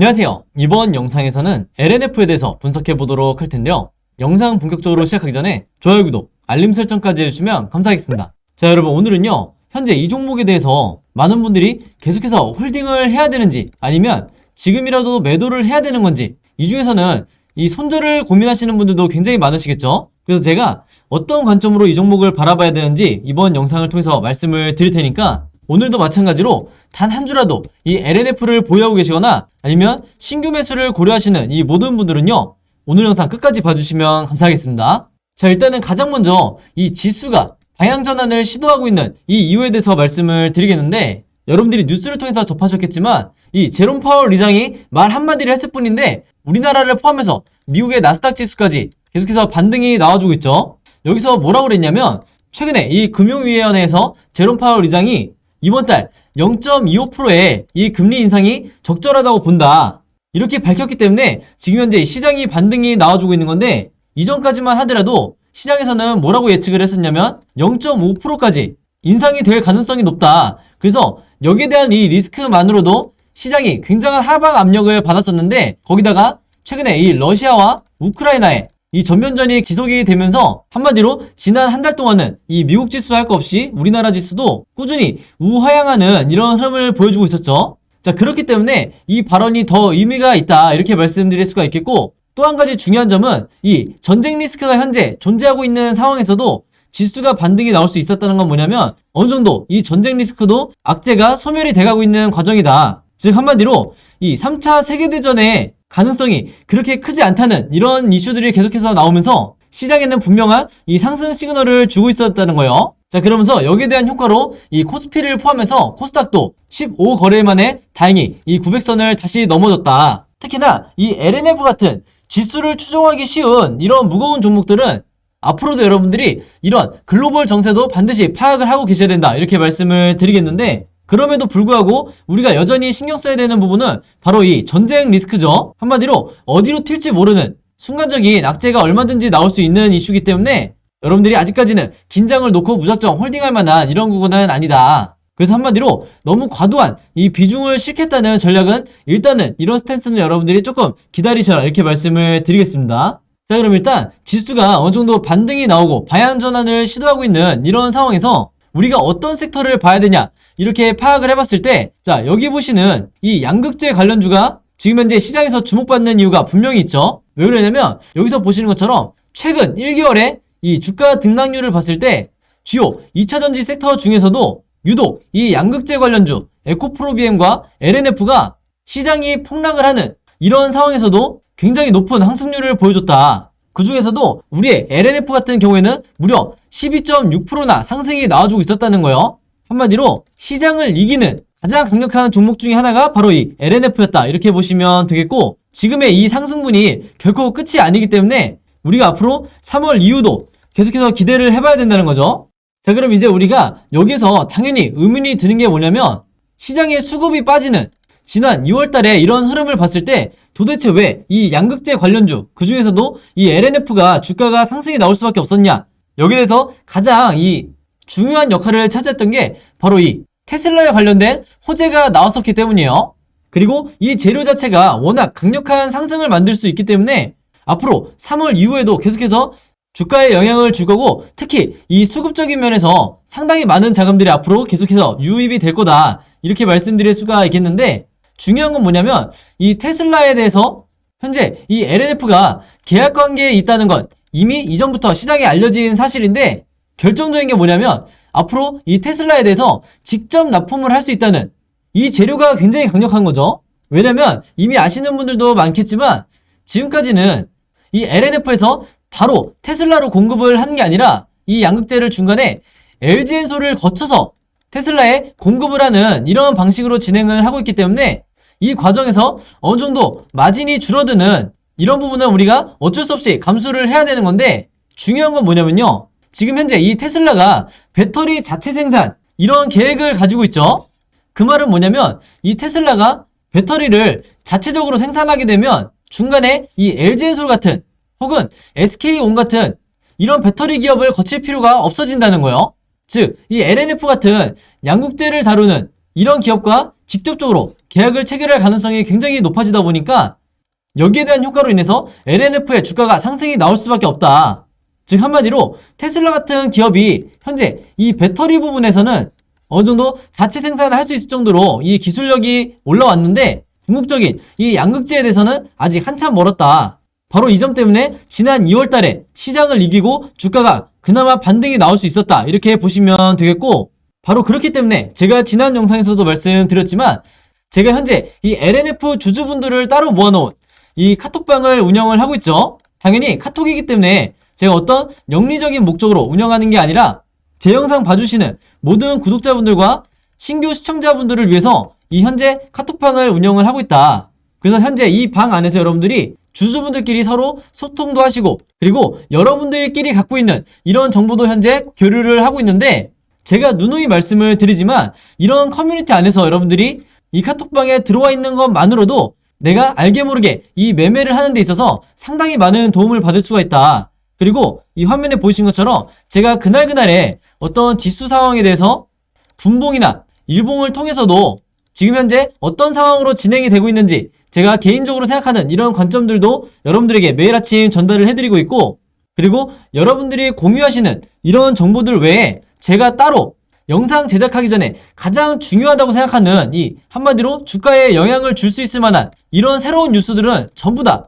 안녕하세요. 이번 영상에서는 LNF에 대해서 분석해 보도록 할 텐데요. 영상 본격적으로 시작하기 전에 좋아요, 구독, 알림 설정까지 해주시면 감사하겠습니다. 자, 여러분 오늘은요. 현재 이 종목에 대해서 많은 분들이 계속해서 홀딩을 해야 되는지 아니면 지금이라도 매도를 해야 되는 건지 이 중에서는 이 손절을 고민하시는 분들도 굉장히 많으시겠죠? 그래서 제가 어떤 관점으로 이 종목을 바라봐야 되는지 이번 영상을 통해서 말씀을 드릴 테니까 오늘도 마찬가지로 단 한 주라도 이 LNF를 보유하고 계시거나 아니면 신규 매수를 고려하시는 이 모든 분들은요 오늘 영상 끝까지 봐주시면 감사하겠습니다. 자 일단은 가장 먼저 이 지수가 방향 전환을 시도하고 있는 이 이유에 대해서 말씀을 드리겠는데 여러분들이 뉴스를 통해서 접하셨겠지만 이 제롬 파월 의장이 말 한마디를 했을 뿐인데 우리나라를 포함해서 미국의 나스닥 지수까지 계속해서 반등이 나와주고 있죠. 여기서 뭐라고 그랬냐면 최근에 이 금융위원회에서 제롬 파월 의장이 이번 달 0.25%의 이 금리 인상이 적절하다고 본다. 이렇게 밝혔기 때문에 지금 현재 시장이 반등이 나와주고 있는 건데 이전까지만 하더라도 시장에서는 뭐라고 예측을 했었냐면 0.5%까지 인상이 될 가능성이 높다. 그래서 여기에 대한 이 리스크만으로도 시장이 굉장한 하방 압력을 받았었는데 거기다가 최근에 이 러시아와 우크라이나의 이 전면전이 지속이 되면서 한마디로 지난 한 달 동안은 이 미국 지수 할 거 없이 우리나라 지수도 꾸준히 우하향하는 이런 흐름을 보여주고 있었죠. 자, 그렇기 때문에 이 발언이 더 의미가 있다. 이렇게 말씀드릴 수가 있겠고 또 한 가지 중요한 점은 이 전쟁 리스크가 현재 존재하고 있는 상황에서도 지수가 반등이 나올 수 있었다는 건 뭐냐면 어느 정도 이 전쟁 리스크도 악재가 소멸이 돼가고 있는 과정이다. 즉 한마디로 이 3차 세계대전의 가능성이 그렇게 크지 않다는 이런 이슈들이 계속해서 나오면서 시장에는 분명한 이 상승 시그널을 주고 있었다는 거예요. 자, 그러면서 여기에 대한 효과로 이 코스피를 포함해서 코스닥도 15거래일 만에 다행히 이 900선을 다시 넘어졌다. 특히나 이 LNF 같은 지수를 추종하기 쉬운 이런 무거운 종목들은 앞으로도 여러분들이 이런 글로벌 정세도 반드시 파악을 하고 계셔야 된다. 이렇게 말씀을 드리겠는데 그럼에도 불구하고 우리가 여전히 신경 써야 되는 부분은 바로 이 전쟁 리스크죠. 한마디로 어디로 튈지 모르는 순간적인 악재가 얼마든지 나올 수 있는 이슈기 때문에 여러분들이 아직까지는 긴장을 놓고 무작정 홀딩할 만한 이런 구간은 아니다. 그래서 한마디로 너무 과도한 이 비중을 싫겠다는 전략은 일단은 이런 스탠스는 여러분들이 조금 기다리셔라 이렇게 말씀을 드리겠습니다. 자 그럼 일단 지수가 어느 정도 반등이 나오고 방향 전환을 시도하고 있는 이런 상황에서 우리가 어떤 섹터를 봐야 되냐 이렇게 파악을 해봤을 때 자 여기 보시는 이 양극재 관련주가 지금 현재 시장에서 주목받는 이유가 분명히 있죠 왜 그러냐면 여기서 보시는 것처럼 최근 1개월에 이 주가 등락률을 봤을 때 주요 2차전지 섹터 중에서도 유독 이 양극재 관련주 에코프로비엠과 LNF가 시장이 폭락을 하는 이런 상황에서도 굉장히 높은 상승률을 보여줬다. 그 중에서도 우리의 LNF 같은 경우에는 무려 12.6%나 상승이 나와주고 있었다는 거예요. 한마디로 시장을 이기는 가장 강력한 종목 중에 하나가 바로 이 LNF였다. 이렇게 보시면 되겠고 지금의 이 상승분이 결코 끝이 아니기 때문에 우리가 앞으로 3월 이후도 계속해서 기대를 해봐야 된다는 거죠. 자, 그럼 이제 우리가 여기서 당연히 의문이 드는 게 뭐냐면 시장의 수급이 빠지는 지난 2월 달에 이런 흐름을 봤을 때 도대체 왜 이 양극재 관련주 그 중에서도 이 LNF가 주가가 상승이 나올 수밖에 없었냐? 여기에 대해서 가장 이 중요한 역할을 차지했던 게 바로 이 테슬라에 관련된 호재가 나왔었기 때문이에요. 그리고 이 재료 자체가 워낙 강력한 상승을 만들 수 있기 때문에 앞으로 3월 이후에도 계속해서 주가에 영향을 줄 거고 특히 이 수급적인 면에서 상당히 많은 자금들이 앞으로 계속해서 유입이 될 거다. 이렇게 말씀드릴 수가 있겠는데 중요한 건 뭐냐면 이 테슬라에 대해서 현재 이 LNF가 계약 관계에 있다는 건 이미 이전부터 시장에 알려진 사실인데 결정적인 게 뭐냐면 앞으로 이 테슬라에 대해서 직접 납품을 할 수 있다는 이 재료가 굉장히 강력한 거죠. 왜냐면 이미 아시는 분들도 많겠지만 지금까지는 이 LNF에서 바로 테슬라로 공급을 한 게 아니라 이 양극재를 중간에 LG엔솔을 거쳐서 테슬라에 공급을 하는 이런 방식으로 진행을 하고 있기 때문에 이 과정에서 어느 정도 마진이 줄어드는 이런 부분은 우리가 어쩔 수 없이 감수를 해야 되는 건데 중요한 건 뭐냐면요. 지금 현재 이 테슬라가 배터리 자체 생산 이런 계획을 가지고 있죠. 그 말은 뭐냐면 이 테슬라가 배터리를 자체적으로 생산하게 되면 중간에 이 LG엔솔 같은 혹은 SK온 같은 이런 배터리 기업을 거칠 필요가 없어진다는 거예요. 즉, 이 LNF 같은 양국재를 다루는 이런 기업과 직접적으로 계약을 체결할 가능성이 굉장히 높아지다 보니까 여기에 대한 효과로 인해서 LNF의 주가가 상승이 나올 수밖에 없다. 즉 한마디로 테슬라 같은 기업이 현재 이 배터리 부분에서는 어느 정도 자체 생산을 할 수 있을 정도로 이 기술력이 올라왔는데 궁극적인 이 양극재에 대해서는 아직 한참 멀었다. 바로 이 점 때문에 지난 2월 달에 시장을 이기고 주가가 그나마 반등이 나올 수 있었다. 이렇게 보시면 되겠고 바로 그렇기 때문에 제가 지난 영상에서도 말씀드렸지만 제가 현재 이 LNF 주주분들을 따로 모아놓은 이 카톡방을 운영을 하고 있죠. 당연히 카톡이기 때문에 제가 어떤 영리적인 목적으로 운영하는 게 아니라 제 영상 봐주시는 모든 구독자분들과 신규 시청자분들을 위해서 이 현재 카톡방을 운영을 하고 있다. 그래서 현재 이 방 안에서 여러분들이 주주분들끼리 서로 소통도 하시고 그리고 여러분들끼리 갖고 있는 이런 정보도 현재 교류를 하고 있는데 제가 누누이 말씀을 드리지만 이런 커뮤니티 안에서 여러분들이 이 카톡방에 들어와 있는 것만으로도 내가 알게 모르게 이 매매를 하는 데 있어서 상당히 많은 도움을 받을 수가 있다. 그리고 이 화면에 보이신 것처럼 제가 그날그날의 어떤 지수 상황에 대해서 분봉이나 일봉을 통해서도 지금 현재 어떤 상황으로 진행이 되고 있는지 제가 개인적으로 생각하는 이런 관점들도 여러분들에게 매일 아침 전달을 해드리고 있고 그리고 여러분들이 공유하시는 이런 정보들 외에 제가 따로 영상 제작하기 전에 가장 중요하다고 생각하는 이 한마디로 주가에 영향을 줄 수 있을 만한 이런 새로운 뉴스들은 전부 다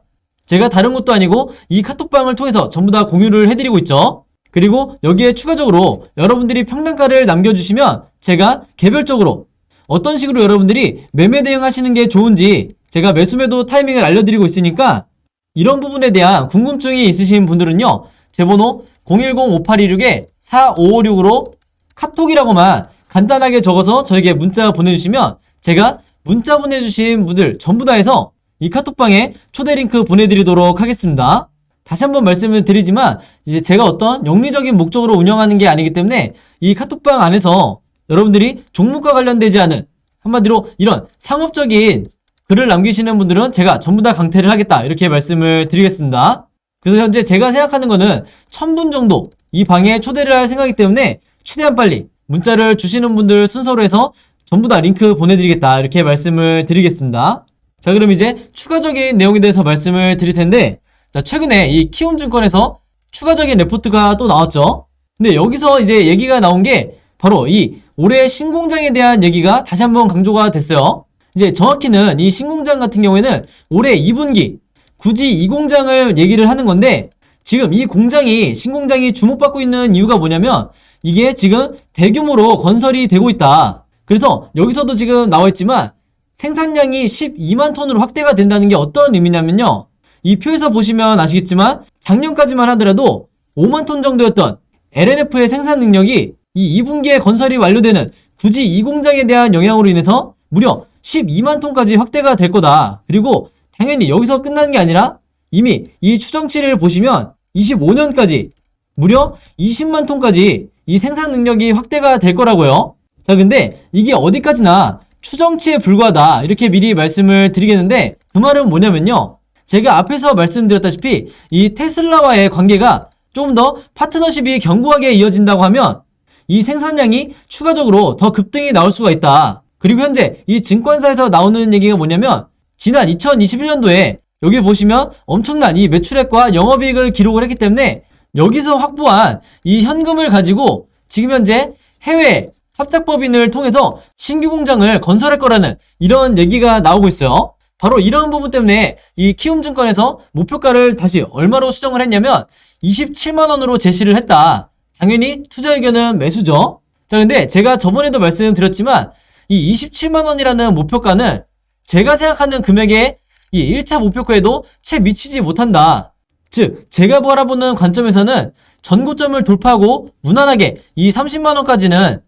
제가 다른 것도 아니고 이 카톡방을 통해서 전부 다 공유를 해드리고 있죠. 그리고 여기에 추가적으로 여러분들이 평단가를 남겨주시면 제가 개별적으로 어떤 식으로 여러분들이 매매 대응하시는 게 좋은지 제가 매수매도 타이밍을 알려드리고 있으니까 이런 부분에 대한 궁금증이 있으신 분들은요. 제 번호 010-5826-4556으로 카톡이라고만 간단하게 적어서 저에게 문자 보내주시면 제가 문자 보내주신 분들 전부 다 해서 이 카톡방에 초대 링크 보내드리도록 하겠습니다. 다시 한번 말씀을 드리지만 이제 제가 어떤 영리적인 목적으로 운영하는 게 아니기 때문에 이 카톡방 안에서 여러분들이 종목과 관련되지 않은 한마디로 이런 상업적인 글을 남기시는 분들은 제가 전부 다 강퇴를 하겠다 이렇게 말씀을 드리겠습니다. 그래서 현재 제가 생각하는 거는 1000분 정도 이 방에 초대를 할 생각이기 때문에 최대한 빨리 문자를 주시는 분들 순서로 해서 전부 다 링크 보내드리겠다 이렇게 말씀을 드리겠습니다. 자 그럼 이제 추가적인 내용에 대해서 말씀을 드릴 텐데 자 최근에 이 키움증권에서 추가적인 레포트가 또 나왔죠. 근데 여기서 이제 얘기가 나온 게 바로 이 올해 신공장에 대한 얘기가 다시 한번 강조가 됐어요. 이제 정확히는 이 신공장 같은 경우에는 올해 2분기 굳이 이 공장을 얘기를 하는 건데 지금 이 공장이 신공장이 주목받고 있는 이유가 뭐냐면 이게 지금 대규모로 건설이 되고 있다. 그래서 여기서도 지금 나와 있지만 생산량이 12만 톤으로 확대가 된다는 게 어떤 의미냐면요. 이 표에서 보시면 아시겠지만 작년까지만 하더라도 5만 톤 정도였던 LNF의 생산 능력이 이 2분기에 건설이 완료되는 굳이 이 공장에 대한 영향으로 인해서 무려 12만 톤까지 확대가 될 거다. 그리고 당연히 여기서 끝나는 게 아니라 이미 이 추정치를 보시면 25년까지 무려 20만 톤까지 이 생산 능력이 확대가 될 거라고요. 자, 근데 이게 어디까지나 추정치에 불과하다. 이렇게 미리 말씀을 드리겠는데 그 말은 뭐냐면요. 제가 앞에서 말씀드렸다시피 이 테슬라와의 관계가 좀 더 파트너십이 견고하게 이어진다고 하면 이 생산량이 추가적으로 더 급등이 나올 수가 있다. 그리고 현재 이 증권사에서 나오는 얘기가 뭐냐면 지난 2021년도에 여기 보시면 엄청난 이 매출액과 영업이익을 기록을 했기 때문에 여기서 확보한 이 현금을 가지고 지금 현재 해외 합작법인을 통해서 신규 공장을 건설할 거라는 이런 얘기가 나오고 있어요. 바로 이런 부분 때문에 이 키움증권에서 목표가를 다시 얼마로 수정을 했냐면 27만 원으로 제시를 했다. 당연히 투자 의견은 매수죠. 자, 근데 제가 저번에도 말씀드렸지만 이 27만 원이라는 목표가는 제가 생각하는 금액에 이 1차 목표가에도 채 미치지 못한다. 즉, 제가 바라보는 관점에서는 전고점을 돌파하고 무난하게 이 30만 원까지는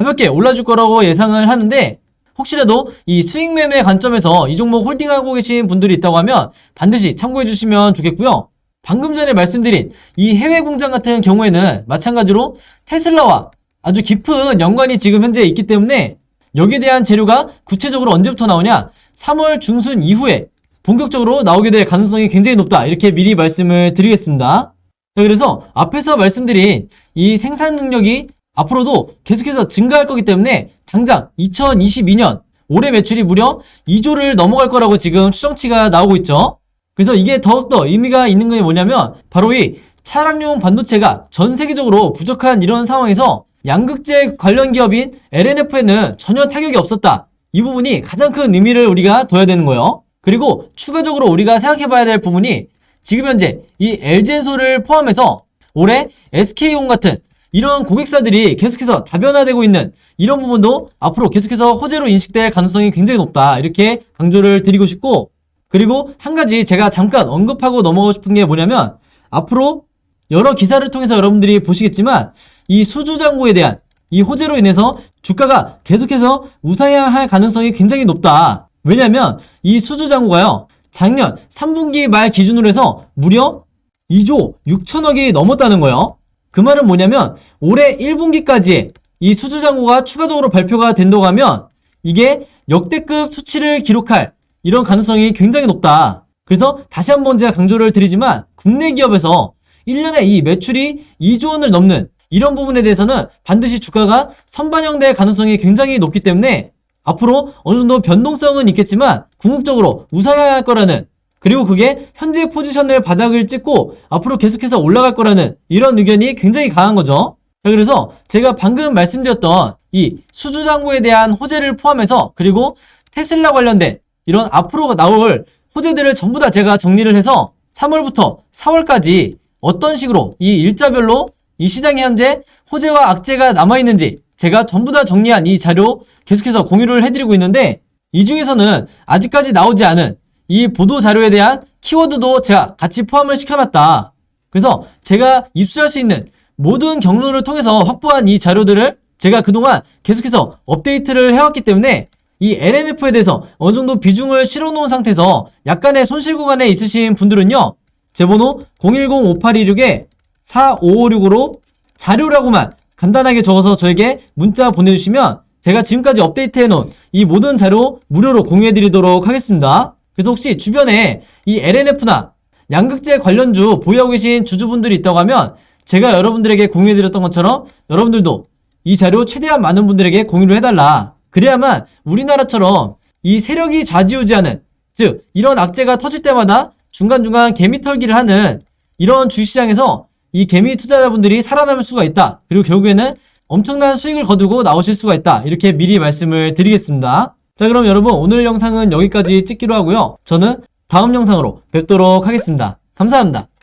가볍게 올라줄 거라고 예상을 하는데 혹시라도 이 수익 매매 관점에서 이 종목 홀딩하고 계신 분들이 있다고 하면 반드시 참고해 주시면 좋겠고요. 방금 전에 말씀드린 이 해외 공장 같은 경우에는 마찬가지로 테슬라와 아주 깊은 연관이 지금 현재 있기 때문에 여기에 대한 재료가 구체적으로 언제부터 나오냐? 3월 중순 이후에 본격적으로 나오게 될 가능성이 굉장히 높다. 이렇게 미리 말씀을 드리겠습니다. 자, 그래서 앞에서 말씀드린 이 생산 능력이 앞으로도 계속해서 증가할 거기 때문에 당장 2022년 올해 매출이 무려 2조를 넘어갈 거라고 지금 추정치가 나오고 있죠. 그래서 이게 더욱더 의미가 있는 게 뭐냐면 바로 이 차량용 반도체가 전 세계적으로 부족한 이런 상황에서 양극재 관련 기업인 LNF에는 전혀 타격이 없었다. 이 부분이 가장 큰 의미를 우리가 둬야 되는 거예요. 그리고 추가적으로 우리가 생각해 봐야 될 부분이 지금 현재 이 LG엔소를 포함해서 올해 SK온 같은 이런 고객사들이 계속해서 다변화되고 있는 이런 부분도 앞으로 계속해서 호재로 인식될 가능성이 굉장히 높다. 이렇게 강조를 드리고 싶고 그리고 한 가지 제가 잠깐 언급하고 넘어가고 싶은 게 뭐냐면 앞으로 여러 기사를 통해서 여러분들이 보시겠지만 이 수주장고에 대한 이 호재로 인해서 주가가 계속해서 우상향할 가능성이 굉장히 높다. 왜냐면 이 수주장고가요. 작년 3분기 말 기준으로 해서 무려 2조 6천억이 넘었다는 거예요. 그 말은 뭐냐면 올해 1분기까지의 이 수주장고가 추가적으로 발표가 된다고 하면 이게 역대급 수치를 기록할 이런 가능성이 굉장히 높다. 그래서 다시 한번 제가 강조를 드리지만 국내 기업에서 1년에 이 매출이 2조 원을 넘는 이런 부분에 대해서는 반드시 주가가 선반영될 가능성이 굉장히 높기 때문에 앞으로 어느 정도 변동성은 있겠지만 궁극적으로 우상향할 거라는 그리고 그게 현재 포지션을 바닥을 찍고 앞으로 계속해서 올라갈 거라는 이런 의견이 굉장히 강한 거죠. 자, 그래서 제가 방금 말씀드렸던 이 수주장고에 대한 호재를 포함해서 그리고 테슬라 관련된 이런 앞으로 나올 호재들을 전부 다 제가 정리를 해서 3월부터 4월까지 어떤 식으로 이 일자별로 이 시장에 현재 호재와 악재가 남아있는지 제가 전부 다 정리한 이 자료 계속해서 공유를 해드리고 있는데 이 중에서는 아직까지 나오지 않은 이 보도 자료에 대한 키워드도 제가 같이 포함을 시켜놨다. 그래서 제가 입수할 수 있는 모든 경로를 통해서 확보한 이 자료들을 제가 그동안 계속해서 업데이트를 해왔기 때문에 이 LNF에 대해서 어느 정도 비중을 실어놓은 상태에서 약간의 손실 구간에 있으신 분들은요. 제 번호 010-5826-4556으로 자료라고만 간단하게 적어서 저에게 문자 보내주시면 제가 지금까지 업데이트 해놓은 이 모든 자료 무료로 공유해드리도록 하겠습니다. 그래서 혹시 주변에 이 LNF나 양극재 관련주 보유하고 계신 주주분들이 있다고 하면 제가 여러분들에게 공유해드렸던 것처럼 여러분들도 이 자료 최대한 많은 분들에게 공유를 해달라. 그래야만 우리나라처럼 이 세력이 좌지우지하는 즉 이런 악재가 터질 때마다 중간중간 개미 털기를 하는 이런 주시장에서 이 개미 투자자분들이 살아남을 수가 있다. 그리고 결국에는 엄청난 수익을 거두고 나오실 수가 있다. 이렇게 미리 말씀을 드리겠습니다. 자, 그럼 여러분 오늘 영상은 여기까지 찍기로 하고요. 저는 다음 영상으로 뵙도록 하겠습니다. 감사합니다.